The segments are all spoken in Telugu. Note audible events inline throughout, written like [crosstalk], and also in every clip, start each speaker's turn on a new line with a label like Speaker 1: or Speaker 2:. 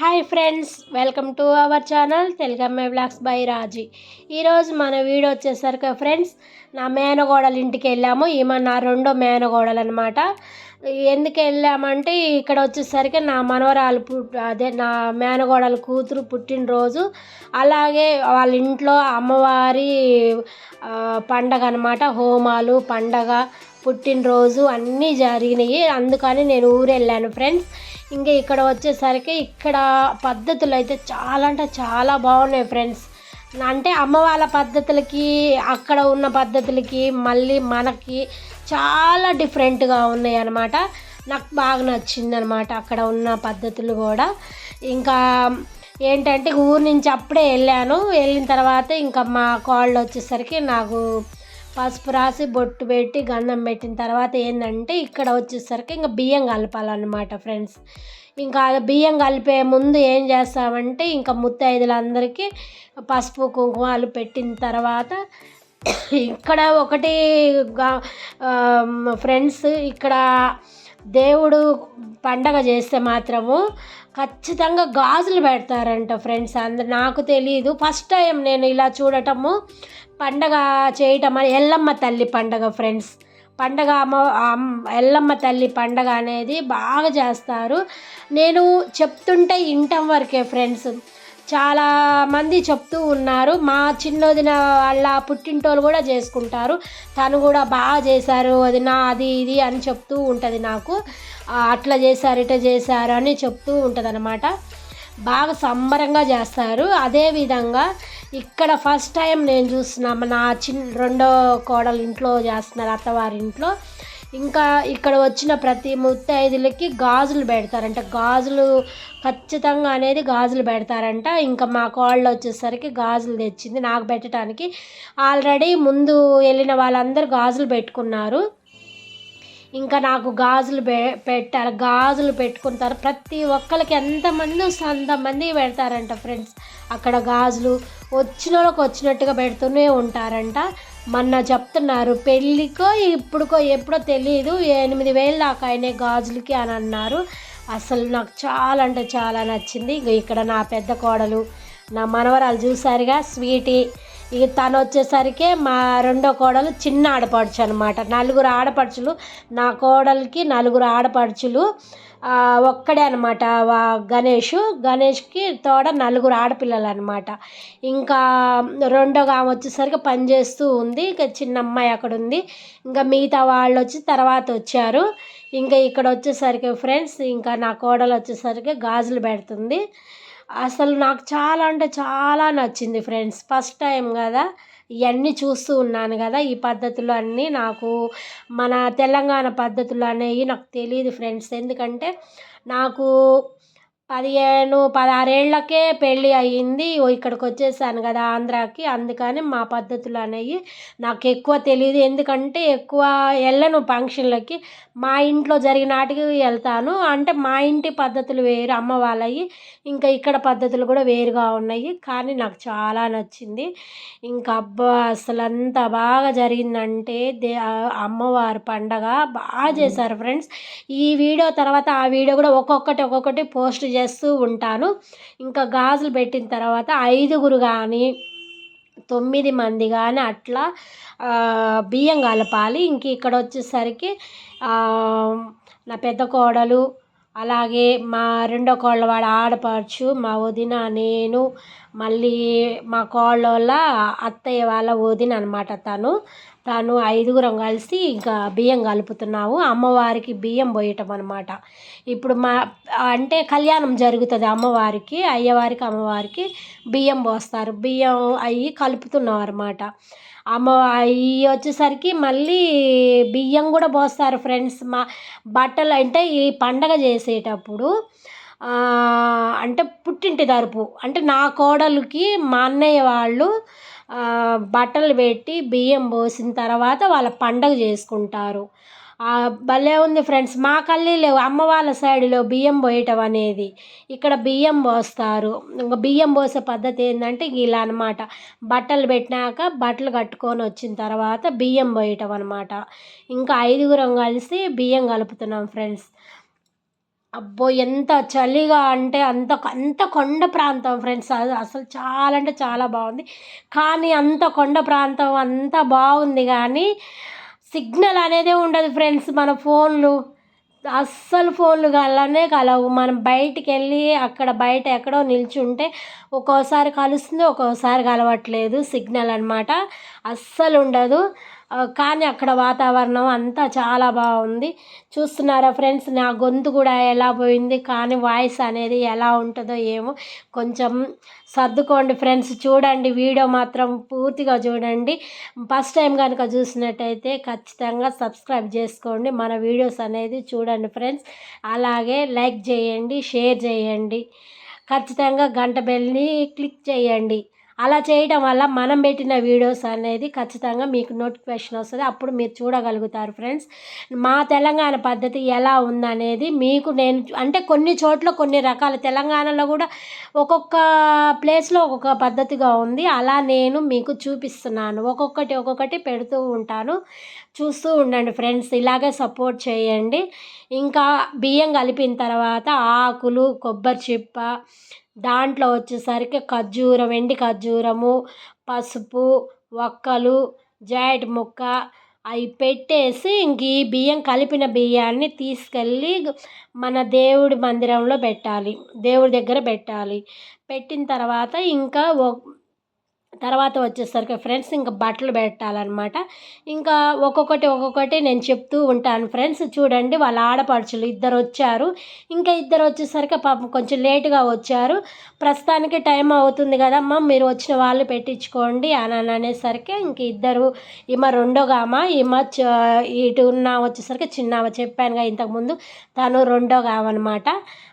Speaker 1: Hi friends welcome to our channel Telugamma blogs by Raji ఈరోజు మన వీడియో వచ్చేసరికి ఫ్రెండ్స్ నా మేనగోడల ఇంటికి వెళ్ళాము. ఈమె నా రెండో మేనగోడలు అనమాట ఎందుకు వెళ్ళామంటే ఇక్కడ వచ్చేసరికి నా మనవరాలు పుట్ అదే నా మేనగోడల కూతురు పుట్టినరోజు. అలాగే వాళ్ళ ఇంట్లో అమ్మవారి పండగ అనమాట హోమాలు పండగ పుట్టినరోజు అన్నీ జరిగినాయి. అందుకని నేను ఊరు వెళ్ళాను ఫ్రెండ్స్. ఇంకా ఇక్కడ వచ్చేసరికి ఇక్కడ పద్ధతులు అయితే చాలా అంటే చాలా బాగున్నాయి ఫ్రెండ్స్. అంటే అమ్మ వాళ్ళ పద్ధతులకి అక్కడ ఉన్న పద్ధతులకి మళ్ళీ మనకి చాలా డిఫరెంట్గా ఉన్నాయి అన్నమాట నాకు బాగా నచ్చింది అనమాట అక్కడ ఉన్న పద్ధతులు కూడా. ఇంకా ఏంటంటే ఊరు నుంచి అప్పుడే వెళ్ళాను. వెళ్ళిన తర్వాత ఇంకా మా కాళ్ళు వచ్చేసరికి నాకు పసుపు రాసి బొట్టు పెట్టి గంధం పెట్టిన తర్వాత ఏంటంటే ఇక్కడ వచ్చేసరికి ఇంకా బియ్యం కలపాలన్నమాట ఫ్రెండ్స్. ఇంకా అది బియ్యం కలిపే ముందు ఏం చేస్తామంటే ఇంకా ముత్తైదులందరికీ పసుపు కుంకుమలు పెట్టిన తర్వాత ఇక్కడ ఒకటి ఫ్రెండ్స్ ఇక్కడ దేవుడు పండగ చేస్తే మాత్రము ఖచ్చితంగా గాజులు పెడతారంట ఫ్రెండ్స్. అందరు నాకు తెలియదు ఫస్ట్ టైం నేను ఇలా చూడటము. పండగ చేయటం ఎల్లమ్మ తల్లి పండగ ఫ్రెండ్స్. పండగ అమ్మ ఎల్లమ్మ తల్లి పండగ అనేది బాగా చేస్తారు. నేను చెప్తుంటే ఇంటం వరకే ఫ్రెండ్స్. చాలా మంది చెప్తూ ఉన్నారు. మా చిన్నదిన వాళ్ళ పుట్టింటోళ్ళు కూడా చేసుకుంటారు. తను కూడా బాగా చేశారు. అది నా అది ఇది అని చెప్తూ ఉంటుంది నాకు. అట్లా చేశారు ఇట్లా చేశారు అని చెప్తూ ఉంటుంది అనమాట బాగా సంబరంగా చేస్తారు. అదేవిధంగా ఇక్కడ ఫస్ట్ టైం నేను చూస్తున్నా నా చిన్న రెండో కోడలు ఇంట్లో చేస్తున్నారు అత్తవారింట్లో ఇంకా ఇక్కడ వచ్చిన ప్రతి ముత్తైదులకి గాజులు పెడతారంట. గాజులు ఖచ్చితంగా అనేది గాజులు పెడతారంట. ఇంకా మా కోళ్ళు వచ్చేసరికి గాజులు తెచ్చింది నాకు పెట్టడానికి. ఆల్రెడీ ముందు వెళ్ళిన వాళ్ళందరూ గాజులు పెట్టుకున్నారు. ఇంకా నాకు గాజులు పె పెట్టారు గాజులు పెట్టుకుంటారు. ప్రతి ఒక్కరికి ఎంతమంది వస్తే అంతమంది పెడతారంట ఫ్రెండ్స్ అక్కడ గాజులు వచ్చిన వాళ్ళకి వచ్చినట్టుగా పెడుతూనే ఉంటారంట. మొన్న చెప్తున్నారు పెళ్ళికో ఇప్పుడుకో ఎప్పుడో తెలియదు ఎనిమిది వేలు దాకా అయినాయి గాజులకి అని అన్నారు. అసలు నాకు చాలా అంటే చాలా నచ్చింది. ఇక్కడ నా పెద్ద కోడలు నా మనవరాలు చూసారుగా స్వీటీ ఇక తను వచ్చేసరికి మా రెండో కోడలు చిన్న ఆడపడుచు అనమాట నలుగురు ఆడపడుచులు. నా కోడలికి నలుగురు ఆడపడుచులు. ఒక్కడే అనమాట గణేష్. గణేష్కి తోడ నలుగురు ఆడపిల్లలు అనమాట ఇంకా రెండో ఆమె వచ్చేసరికి పనిచేస్తూ ఉంది. ఇక చిన్న అమ్మాయి అక్కడ ఉంది. ఇంకా మిగతా వాళ్ళు వచ్చి తర్వాత వచ్చారు. ఇంకా ఇక్కడ వచ్చేసరికి ఫ్రెండ్స్ ఇంకా నా కోడలు వచ్చేసరికి గాజులు పెడుతుంది. అసలు నాకు చాలా అంటే చాలా నచ్చింది ఫ్రెండ్స్. ఫస్ట్ టైం కదా ఇవన్నీ చూస్తూ ఉన్నాను కదా ఈ పద్ధతులు అన్నీ. నాకు మన తెలంగాణ పద్ధతులు అనేవి నాకు తెలియదు ఫ్రెండ్స్. ఎందుకంటే నాకు పదిహేను పదహారేళ్ళకే పెళ్ళి అయ్యింది. ఇక్కడికి వచ్చేసాను కదా ఆంధ్రాకి. అందుకని మా పద్ధతులు అనేవి నాకు ఎక్కువ తెలియదు ఎందుకంటే ఎక్కువ వెళ్ళను ఫంక్షన్లకి. మా ఇంట్లో జరిగిన వాటికి వెళ్తాను. అంటే మా ఇంటి పద్ధతులు వేరు అమ్మ వాళ్ళవి. ఇంకా ఇక్కడ పద్ధతులు కూడా వేరుగా ఉన్నాయి. కానీ నాకు చాలా నచ్చింది. ఇంకా అబ్బా అసలు అంత బాగా జరిగిందంటే దే అమ్మవారి పండగ బాగా చేశారు ఫ్రెండ్స్. ఈ వీడియో తర్వాత ఆ వీడియో కూడా ఒక్కొక్కటి ఒక్కొక్కటి పోస్ట్ చేస్తూ ఉంటాను. ఇంకా గాజులు పెట్టిన తర్వాత ఐదుగురు కానీ తొమ్మిది మంది కానీ అట్లా బియ్యం కలపాలి. ఇంక ఇక్కడ వచ్చేసరికి నా పెద్ద కోడలు అలాగే మా రెండో కోళ్ళ వాడు ఆడపడుచు మా వదిన నేను మళ్ళీ మా కోళ్ళ అత్తయ్య వాళ్ళ వదిన అనమాట తను. తను ఐదుగురం కలిసి ఇంకా బియ్యం కలుపుతున్నాము. అమ్మవారికి బియ్యం పోయటం అనమాట ఇప్పుడు మా అంటే కళ్యాణం జరుగుతుంది అమ్మవారికి అయ్యవారికి అమ్మవారికి బియ్యం పోస్తారు. బియ్యం అవి కలుపుతున్నాం అనమాట అమ్మ అవి వచ్చేసరికి మళ్ళీ బియ్యం కూడా పోస్తారు ఫ్రెండ్స్. మా బట్టలు అంటే ఈ పండగ చేసేటప్పుడు అంటే పుట్టింటి తరపు. అంటే నా కోడలికి మా అన్నయ్య వాళ్ళు బట్టలు పెట్టి బియ్యం పోసిన తర్వాత వాళ్ళ పండగ చేసుకుంటారు. భలే ఉంది ఫ్రెండ్స్. మా కళ్ళీ లేవు. అమ్మ వాళ్ళ సైడ్లో బియ్యం పోయటం అనేది. ఇక్కడ బియ్యం పోస్తారు. ఇంకా బియ్యం పోసే పద్ధతి ఏంటంటే ఇలా అనమాట బట్టలు పెట్టినాక బట్టలు కట్టుకొని వచ్చిన తర్వాత బియ్యం పోయటం అనమాట ఇంకా ఐదుగురం కలిసి బియ్యం కలుపుతున్నాం ఫ్రెండ్స్. అబ్బో ఎంత చలిగా అంటే అంత అంత కొండ ప్రాంతం ఫ్రెండ్స్. అది అసలు చాలా అంటే చాలా బాగుంది. కానీ అంత కొండ ప్రాంతం అంత బాగుంది కానీ సిగ్నల్ అనేదే ఉండదు ఫ్రెండ్స్ మన ఫోన్లు. అస్సలు ఫోన్లు కలనే కలవు. మనం బయటికి వెళ్ళి అక్కడ బయట ఎక్కడో నిల్చుంటే ఒక్కోసారి కలుస్తుంది ఒక్కోసారి కలవట్లేదు సిగ్నల్ అనమాట అస్సలు ఉండదు. కానీ అక్కడ వాతావరణం అంతా చాలా బాగుంది. చూస్తున్నారా ఫ్రెండ్స్ నా గొంతు కూడా ఎలా పోయింది కానీ వాయిస్ అనేది ఎలా ఉంటుందో ఏమో కొంచెం సర్దుకోండి ఫ్రెండ్స్. చూడండి వీడియో మాత్రం పూర్తిగా చూడండి. ఫస్ట్ టైం కనుక చూసినట్టయితే ఖచ్చితంగా సబ్స్క్రైబ్ చేసుకోండి. మన వీడియోస్ అనేది చూడండి ఫ్రెండ్స్. అలాగే లైక్ చేయండి షేర్ చేయండి. ఖచ్చితంగా గంట బెల్ని క్లిక్ చేయండి. అలా చేయడం వల్ల మనం పెట్టిన వీడియోస్ అనేది ఖచ్చితంగా మీకు నోటిఫికేషన్ వస్తుంది. అప్పుడు మీరు చూడగలుగుతారు ఫ్రెండ్స్. మా తెలంగాణ పద్ధతి ఎలా ఉందనేది మీకు నేను అంటే కొన్ని చోట్ల కొన్ని రకాల తెలంగాణలో కూడా ఒక్కొక్క ప్లేస్లో ఒక్కొక్క పద్ధతిగా ఉంది. అలా నేను మీకు చూపిస్తున్నాను. ఒక్కొక్కటి ఒక్కొక్కటి పెడుతూ ఉంటాను. చూస్తూ ఉండండి ఫ్రెండ్స్. ఇలాగే సపోర్ట్ చేయండి. ఇంకా బియ్యం కలిపిన తర్వాత ఆకులు కొబ్బరి చిప్ప దాంట్లో వచ్చేసరికి ఖర్జూరం ఎండి ఖర్జూరము పసుపు ఒక్కలు జాయిట్ ముక్క అవి పెట్టేసి ఇంక ఈ బియ్యం కలిపిన బియ్యాన్ని తీసుకెళ్ళి మన దేవుడి మందిరంలో పెట్టాలి. దేవుడి దగ్గర పెట్టాలి. పెట్టిన తర్వాత ఇంకా తర్వాత వచ్చేసరికి ఫ్రెండ్స్ ఇంకా బట్టలు పెట్టాలన్నమాట. ఇంకా ఒక్కొక్కటి ఒక్కొక్కటి నేను చెప్తూ ఉంటాను ఫ్రెండ్స్. చూడండి వాళ్ళ ఆడపడుచులు ఇద్దరు వచ్చారు. ఇంకా ఇద్దరు వచ్చేసరికి పాపం కొంచెం లేటుగా వచ్చారు. ప్రస్తుతానికి టైం అవుతుంది కదమ్మా మీరు వచ్చిన వాళ్ళు పెట్టించుకోండి అని అని అనేసరికి ఇంక ఇద్దరు ఈమె రెండోగా ఈమె చ- ఇటు ఉన్న వచ్చేసరికి చిన్న చెప్పానుగా ఇంతకుముందు తను రెండోగా అనమాట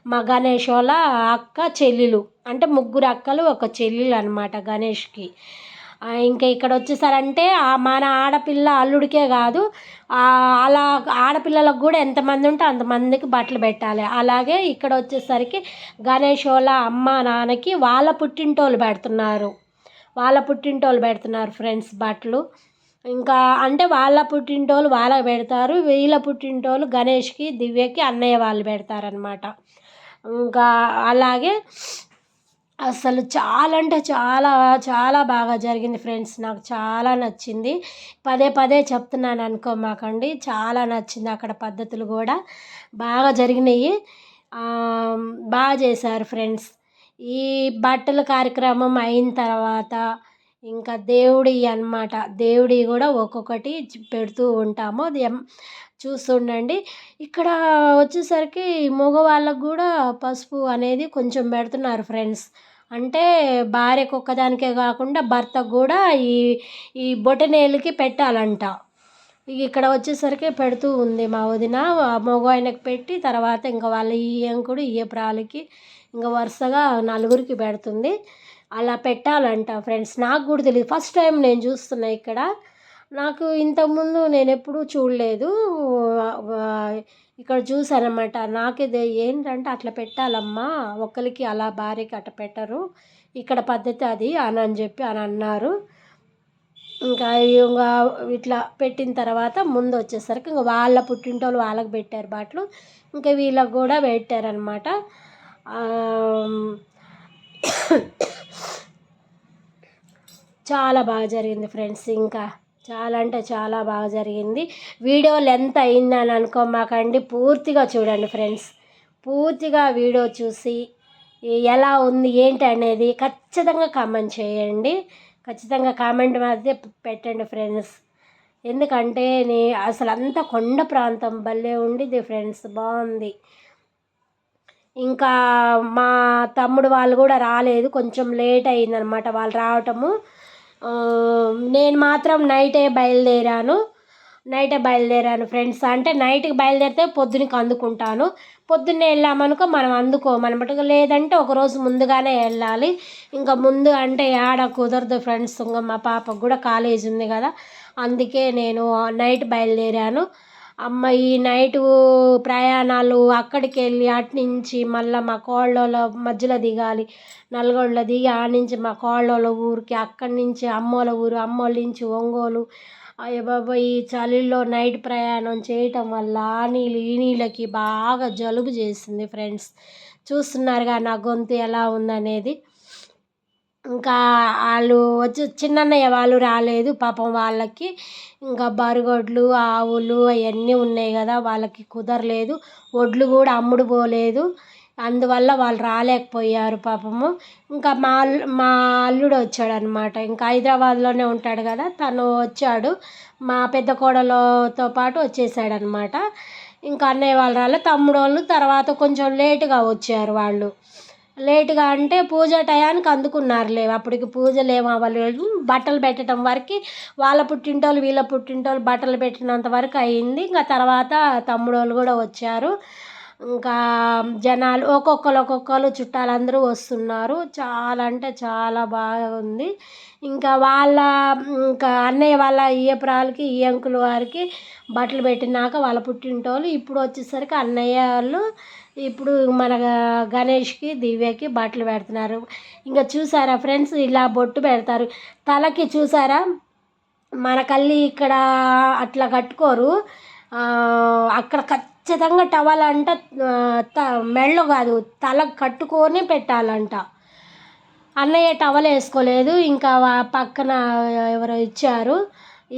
Speaker 1: మా గణేష్ వాళ్ళ అక్క చెల్లెలు. అంటే ముగ్గురు అక్కలు ఒక చెల్లెలు అనమాట గణేష్కి. ఇంకా ఇక్కడ వచ్చేసారంటే మన ఆడపిల్ల అల్లుడికే కాదు అలా ఆడపిల్లలకు కూడా ఎంతమంది ఉంటే అంతమందికి బట్టలు పెట్టాలి. అలాగే ఇక్కడ వచ్చేసరికి గణేష్ వాళ్ళ అమ్మ నాన్నకి వాళ్ళ పుట్టింటోళ్ళు పెడుతున్నారు. వాళ్ళ పుట్టింటోళ్ళు పెడుతున్నారు ఫ్రెండ్స్ బట్టలు. ఇంకా అంటే వాళ్ళ పుట్టింటోళ్ళు వాళ్ళకి పెడతారు వీళ్ళ పుట్టింటోళ్ళు గణేష్కి దివ్యకి అన్నయ్య వాళ్ళు పెడతారనమాట ఇంకా అలాగే అసలు చాలా అంటే చాలా చాలా బాగా జరిగింది ఫ్రెండ్స్. నాకు చాలా నచ్చింది. పదే పదే చెప్తున్నాను అనుకోమాకండి చాలా నచ్చింది అక్కడ పద్ధతులు కూడా. బాగా జరిగినాయి. బాగా చేశారు ఫ్రెండ్స్. ఈ బట్టల కార్యక్రమం అయిన తర్వాత ఇంకా దేవుడి అన్నమాట. దేవుడి కూడా ఒక్కొక్కటి పెడుతూ ఉంటాము. చూస్తుండండి. ఇక్కడ వచ్చేసరికి మగవాళ్ళకు కూడా పసుపు అనేది కొంచెం పెడుతున్నారు ఫ్రెండ్స్. అంటే భార్యకు ఒక్కదానికే కాకుండా భర్తకు కూడా ఈ ఈ బొటనేలుకి పెట్టాలంట. ఇక్కడ వచ్చేసరికి పెడుతూ ఉంది మా వదిన. మగ ఆయనకు పెట్టి తర్వాత ఇంకా వాళ్ళ ఈ ఎంకుడు ఈ ప్రాలకి ఇంకా వరుసగా నలుగురికి పెడుతుంది. అలా పెట్టాలంట ఫ్రెండ్స్. నాకు కూడా తెలియదు ఫస్ట్ టైం నేను చూస్తున్నా ఇక్కడ. నాకు ఇంతకుముందు నేను ఎప్పుడూ చూడలేదు. ఇక్కడ చూసానమాట నాకు ఇది ఏంటంటే అట్లా పెట్టాలమ్మా ఒకరికి అలా భార్యకి అట్లా పెట్టరు. ఇక్కడ పద్ధతి అది అని అని చెప్పి అని అన్నారు. ఇంకా ఇంకా ఇట్లా పెట్టిన తర్వాత ముందు వచ్చేసరికి ఇంకా వాళ్ళ పుట్టింటోళ్ళు వాళ్ళకి పెట్టారు బాట్లు ఇంకా వీళ్ళకి కూడా పెట్టారనమాట [coughs] చాలా బాగా జరిగింది ఫ్రెండ్స్ ఇంకా. చాలా అంటే చాలా బాగా జరిగింది. వీడియో లెంత్ అయిందని అనుకోమాకండి. పూర్తిగా చూడండి ఫ్రెండ్స్. పూర్తిగా వీడియో చూసి ఎలా ఉంది ఏంటి అనేది ఖచ్చితంగా కామెంట్ చేయండి. ఖచ్చితంగా కామెంట్ మాత్రమే పెట్టండి ఫ్రెండ్స్. ఎందుకంటే నే అసలు అంత కొండ ప్రాంతం భలే ఉండిద్ది ఫ్రెండ్స్. బాగుంది. ఇంకా మా తమ్ముడు వాళ్ళు కూడా రాలేదు. కొంచెం లేట్ అయిందనమాట వాళ్ళు రావటము. నేను మాత్రం నైటే బయలుదేరాను. నైటే బయలుదేరాను ఫ్రెండ్స్. అంటే నైట్కి బయలుదేరితే పొద్దునకి అందుకుంటాను. పొద్దున్నే వెళ్ళామనుకో మనం అందుకోమనమాట లేదంటే ఒకరోజు ముందుగానే వెళ్ళాలి. ఇంకా ముందు అంటే ఆడ కుదరదు ఫ్రెండ్స్. ఇంకా మా పాపకు కూడా కాలేజ్ ఉంది కదా. అందుకే నేను నైట్ బయలుదేరాను. అమ్మ ఈ నైటు ప్రయాణాలు అక్కడికి వెళ్ళి అటు నుంచి మళ్ళీ మా కోళ్ళలో మధ్యలో దిగాలి. నల్గొండలో దిగి ఆడ నుంచి మా కోళ్ళలో ఊరికి అక్కడి నుంచి అమ్మోళ్ళ ఊరు అమ్మోళ్ళ నుంచి ఒంగోలు. అయ్య ఈ చలిలో నైట్ ప్రయాణం చేయటం వల్ల ఆ నీళ్ళు ఈ నీళ్ళకి బాగా జలుబు చేసింది ఫ్రెండ్స్ చూస్తున్నారుగా నా గొంతు ఎలా ఉందనేది. ఇంకా వాళ్ళు వచ్చి చిన్నన్నయ్య వాళ్ళు రాలేదు. పాపం వాళ్ళకి ఇంకా బరుగొడ్లు ఆవులు అవన్నీ ఉన్నాయి కదా వాళ్ళకి కుదరలేదు. వడ్లు కూడా అమ్ముడు పోలేదు అందువల్ల వాళ్ళు రాలేకపోయారు పాపము. ఇంకా మా మా అల్లుడు వచ్చాడనమాట. ఇంకా హైదరాబాద్లోనే ఉంటాడు కదా తను వచ్చాడు. మా పెద్ద కోడలతో పాటు వచ్చేసాడనమాట. ఇంకా అన్నయ్య వాళ్ళు రాలే తమ్ముడు వాళ్ళు తర్వాత కొంచెం లేటుగా వచ్చారు వాళ్ళు. లేటుగా అంటే పూజ టయానికి అందుకున్నారులే. అప్పటికి పూజలు ఏం అవ్వలేదు బట్టలు పెట్టడం వరకు వాళ్ళ పుట్టింటోళ్ళు వీళ్ళ పుట్టింటోళ్ళు బట్టలు పెట్టినంత వరకు అయింది. ఇంకా తర్వాత తమ్ముడోళ్ళు కూడా వచ్చారు. ఇంకా జనాలు ఒక్కొక్కరు ఒక్కొక్కరు చుట్టాలందరూ వస్తున్నారు. చాలా అంటే చాలా బాగా ఉంది. ఇంకా వాళ్ళ ఇంకా అన్నయ్య వాళ్ళ ఇయ్యపురాలకి ఈ అంకుల్ వారికి బట్టలు పెట్టినాక వాళ్ళ పుట్టింటోళ్ళు ఇప్పుడు వచ్చేసరికి అన్నయ్య వాళ్ళు ఇప్పుడు మన గణేష్కి దివ్యకి బట్టలు పెడుతున్నారు. ఇంకా చూసారా ఫ్రెండ్స్ ఇలా బొట్టు పెడతారు. తలకి చూసారా? మన కళ్ళి ఇక్కడ అట్లా కట్టుకోరు. అక్కడ ఖచ్చితంగా టవల్ అంట త మెడలో కాదు తల కట్టుకొని పెట్టాలంట. అన్నయ్య టవల్ వేసుకోలేదు ఇంకా పక్కన ఎవరో ఇచ్చారు.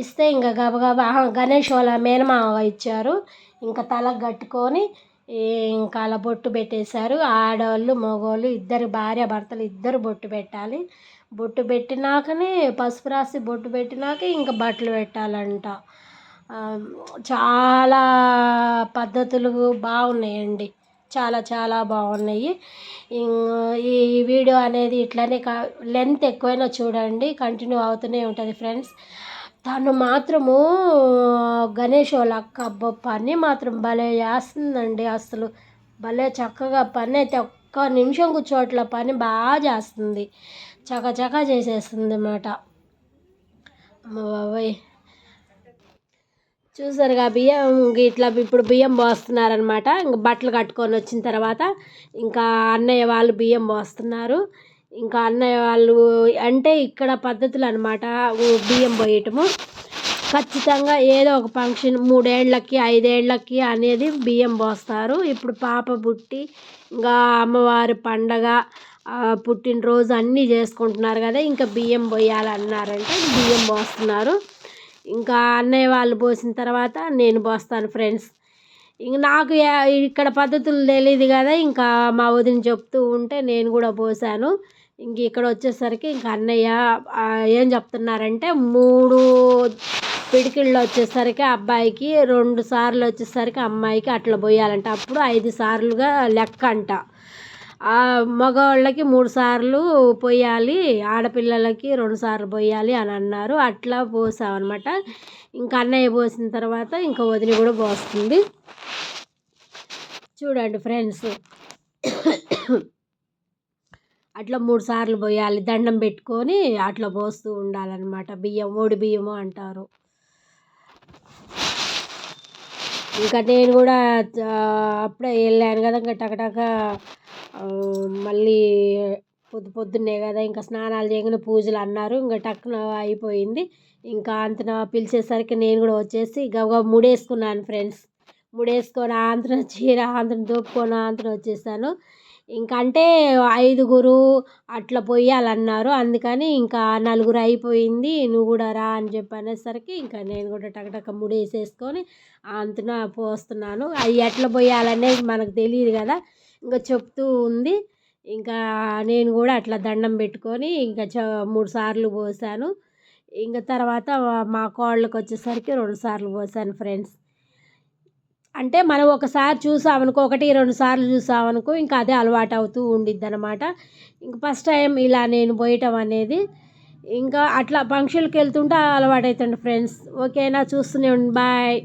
Speaker 1: ఇస్తే ఇంకా గబగబా గణేష్ వాళ్ళ మేనమామ ఇచ్చారు. ఇంకా తలకు కట్టుకొని ఇంకా అలా బొట్టు పెట్టేశారు. ఆడవాళ్ళు మగవాళ్ళు ఇద్దరు భార్య భర్తలు ఇద్దరు బొట్టు పెట్టాలి. బొట్టు పెట్టినాకనే పసుపు రాసి బొట్టు పెట్టినాక ఇంకా బట్టలు పెట్టాలంట. చాలా పద్ధతులు బాగున్నాయండి. చాలా చాలా బాగున్నాయి. ఈ వీడియో అనేది ఇట్లానే లెంత్ ఎక్కువైనా చూడండి. కంటిన్యూ అవుతూనే ఉంటుంది ఫ్రెండ్స్. తను మాత్రము గణేష్ వాళ్ళ అక్క అబ్బో పని మాత్రం భలే చేస్తుందండి అసలు. భలే చక్కగా పని అయితే ఒక్క నిమిషం కూర్చోట్ల పని బాగా చేస్తుంది. చకచక చేసేస్తుంది అన్నమాట బాబాయ్. చూసారుగా బియ్యం ఇట్లా ఇప్పుడు బియ్యం పోస్తున్నారనమాట ఇంక బట్టలు కట్టుకొని వచ్చిన తర్వాత ఇంకా అన్నయ్య వాళ్ళు బియ్యం పోస్తున్నారు. ఇంకా అన్నయ్య వాళ్ళు అంటే ఇక్కడ పద్ధతులు అనమాట బియ్యం పోయటము. ఖచ్చితంగా ఏదో ఒక ఫంక్షన్ మూడేళ్ళకి ఐదేళ్ళకి అనేది బియ్యం పోస్తారు. ఇప్పుడు పాప పుట్టి ఇంకా అమ్మవారి పండగ పుట్టినరోజు అన్నీ చేసుకుంటున్నారు కదా ఇంకా బియ్యం పోయాలన్నారంటే బియ్యం పోస్తున్నారు. ఇంకా అన్నయ్య వాళ్ళు పోసిన తర్వాత నేను పోస్తాను ఫ్రెండ్స్. ఇంక నాకు ఇక్కడ పద్ధతులు తెలియదు కదా ఇంకా మా వదిన చెప్తూ ఉంటే నేను కూడా పోసాను. ఇంక ఇక్కడ వచ్చేసరికి ఇంక అన్నయ్య ఏం చెప్తున్నారంటే మూడు పిడికిళ్ళు వచ్చేసరికి అబ్బాయికి రెండు సార్లు వచ్చేసరికి అమ్మాయికి అట్లా పోయాలంట. అప్పుడు ఐదు సార్లుగా లెక్క అంట. మగవాళ్ళకి మూడు సార్లు పోయాలి ఆడపిల్లలకి రెండు సార్లు పోయాలి అని అన్నారు. అట్లా పోసామన్నమాట. ఇంకా అన్నయ్య పోసిన తర్వాత ఇంకా వదిలి కూడా పోస్తుంది. చూడండి ఫ్రెండ్స్. అట్లా మూడు సార్లు పోయాలి దండం పెట్టుకొని అట్లా పోస్తూ ఉండాలన్నమాట. బియ్యం ఓడి బియ్యము అంటారు. ఇంకా నేను కూడా అప్పుడే వెళ్ళాను కదా ఇంకా టకటక మళ్ళీ పొద్దు పొద్దున్నే కదా ఇంకా స్నానాలు చేయగానే పూజలు అన్నారు ఇంకా టక్కున అయిపోయింది. ఇంకా అంతన పిలిచేసరికి నేను కూడా వచ్చేసి గబగబ ముడేసుకున్నాను ఫ్రెండ్స్. ముడేసుకొని ఆంతన చీర ఆంతన దోపుకొని ఆంతన వచ్చేసాను. ఇంక అంటే ఐదుగురు అట్లా పొయ్యాలన్నారు. అందుకని ఇంకా నలుగురు అయిపోయింది. నువ్వు కూడా రా అని చెప్పి అనేసరికి ఇంకా నేను కూడా టకటక ముడేసేసుకొని అంతన పోస్తున్నాను. అవి ఎట్లా పోయాలనేది మనకు తెలియదు కదా. ఇంకా చెప్తూ ఉంది. ఇంకా నేను కూడా అట్లా దండం పెట్టుకొని ఇంకా చ మూడు సార్లు పోసాను. ఇంకా తర్వాత మా కోళ్ళకి వచ్చేసరికి రెండు సార్లు పోసాను ఫ్రెండ్స్. అంటే మనం ఒకసారి చూసామనుకో ఒకటి రెండు సార్లు చూసామనుకో ఇంకా అదే అలవాటు అవుతూ ఉండిద్ది అనమాట ఇంక ఫస్ట్ టైం ఇలా నేను పోయటం అనేది ఇంకా అట్లా ఫంక్షన్కి వెళ్తుంటే అలవాటు అవుతుంది ఫ్రెండ్స్. ఓకేనా? చూస్తూనే ఉండి. బాయ్.